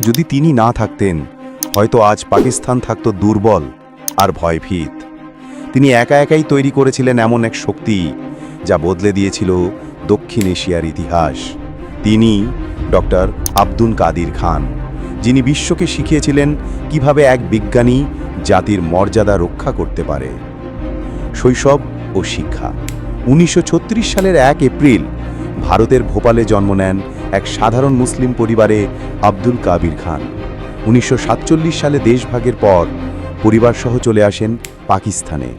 যদি তিনি না থাকতেন, হয়তো আজ পাকিস্তান থাকত দুর্বল আর ভয়ভীত। তিনি একা একাই তৈরি করেছিলেন এমন এক শক্তি যা বদলে দিয়েছিল দক্ষিণ এশিয়ার ইতিহাস। তিনি ডক্টর আব্দুল কাদির খান, যিনি বিশ্বকে শিখিয়েছিলেন কীভাবে এক বিজ্ঞানী জাতির মর্যাদা রক্ষা করতে পারে। শৈশব ও শিক্ষা। উনিশশো ছত্রিশ সালের এক এপ্রিল ভারতের ভোপালে জন্ম নেন এক সাধারণ মুসলিম পরিবারে আব্দুল কাবির খান। উনিশশো সাতচল্লিশ সালে দেশভাগের পর পরিবারসহ চলে আসেন পাকিস্তানে।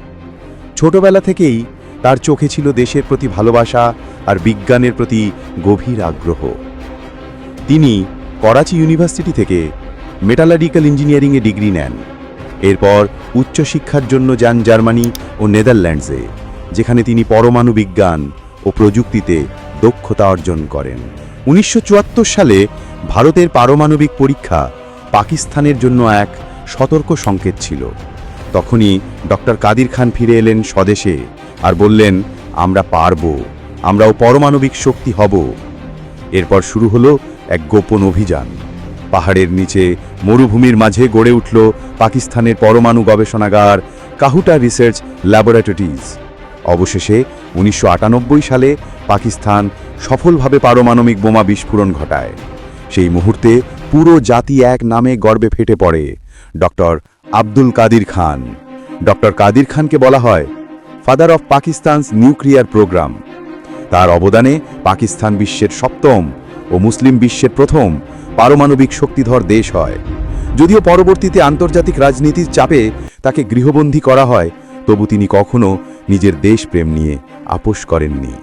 ছোটবেলা থেকেই তার চোখে ছিল দেশের প্রতি ভালোবাসা আর বিজ্ঞানের প্রতি গভীর আগ্রহ। তিনি করাচি ইউনিভার্সিটি থেকে মেটালার্জিক্যাল ইঞ্জিনিয়ারিংয়ে ডিগ্রি নেন। এরপর উচ্চশিক্ষার জন্য যান জার্মানি ও নেদারল্যান্ডসে, যেখানে তিনি পরমাণু বিজ্ঞান ও প্রযুক্তিতে দক্ষতা অর্জন করেন। উনিশশো চুয়াত্তর সালে ভারতের পারমাণবিক পরীক্ষা পাকিস্তানের জন্য এক সতর্ক সংকেত ছিল। তখনই ডক্টর কাদির খান ফিরে এলেন স্বদেশে আর বললেন, আমরা পারব, আমরাও পারমাণবিক শক্তি হব। এরপর শুরু হলো এক গোপন অভিযান। পাহাড়ের নিচে মরুভূমির মাঝে গড়ে উঠল পাকিস্তানের পরমাণু গবেষণাগার কাহুটা রিসার্চ ল্যাবরেটরিজ। অবশেষে উনিশশো আটানব্বই সালে পাকিস্তান সফলভাবে পারমাণবিক বোমা বিস্ফোরণ ঘটায়। সেই মুহূর্তে পুরো জাতি এক নামে গর্বে ফেটে পড়ে, ডক্টর আব্দুল কাদির খান। ডক্টর কাদির খানকে বলা হয় father of Pakistan's nuclear programme তার অবদানে পাকিস্তান বিশ্বের সপ্তম ও মুসলিম বিশ্বের প্রথম পারমাণবিক শক্তিধর দেশ হয়। যদিও পরবর্তীতে আন্তর্জাতিক রাজনীতির চাপে তাকে গৃহবন্দী করা হয়, তবু তিনি কখনো নিজের দেশপ্রেম নিয়ে আপোষ করেননি।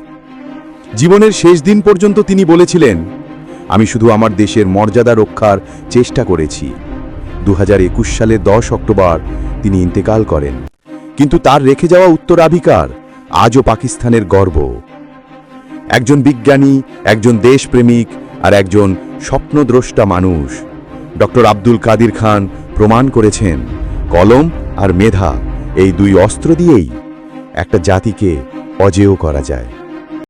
জীবনের শেষ দিন পর্যন্ত তিনি বলেছিলেন, আমি শুধু আমার দেশের মর্যাদা রক্ষার চেষ্টা করেছি। দু হাজার একুশ সালের দশ অক্টোবর তিনি ইন্তেকাল করেন। কিন্তু তার রেখে যাওয়া উত্তরাধিকার আজও পাকিস্তানের গর্ব। একজন বিজ্ঞানী, একজন দেশপ্রেমিক আর একজন স্বপ্নদ্রষ্টা মানুষ ডক্টর আব্দুল কাদির খান প্রমাণ করেছেন, কলম আর মেধা এই দুই অস্ত্র দিয়েই একটা জাতিকে অজেয় করা যায়।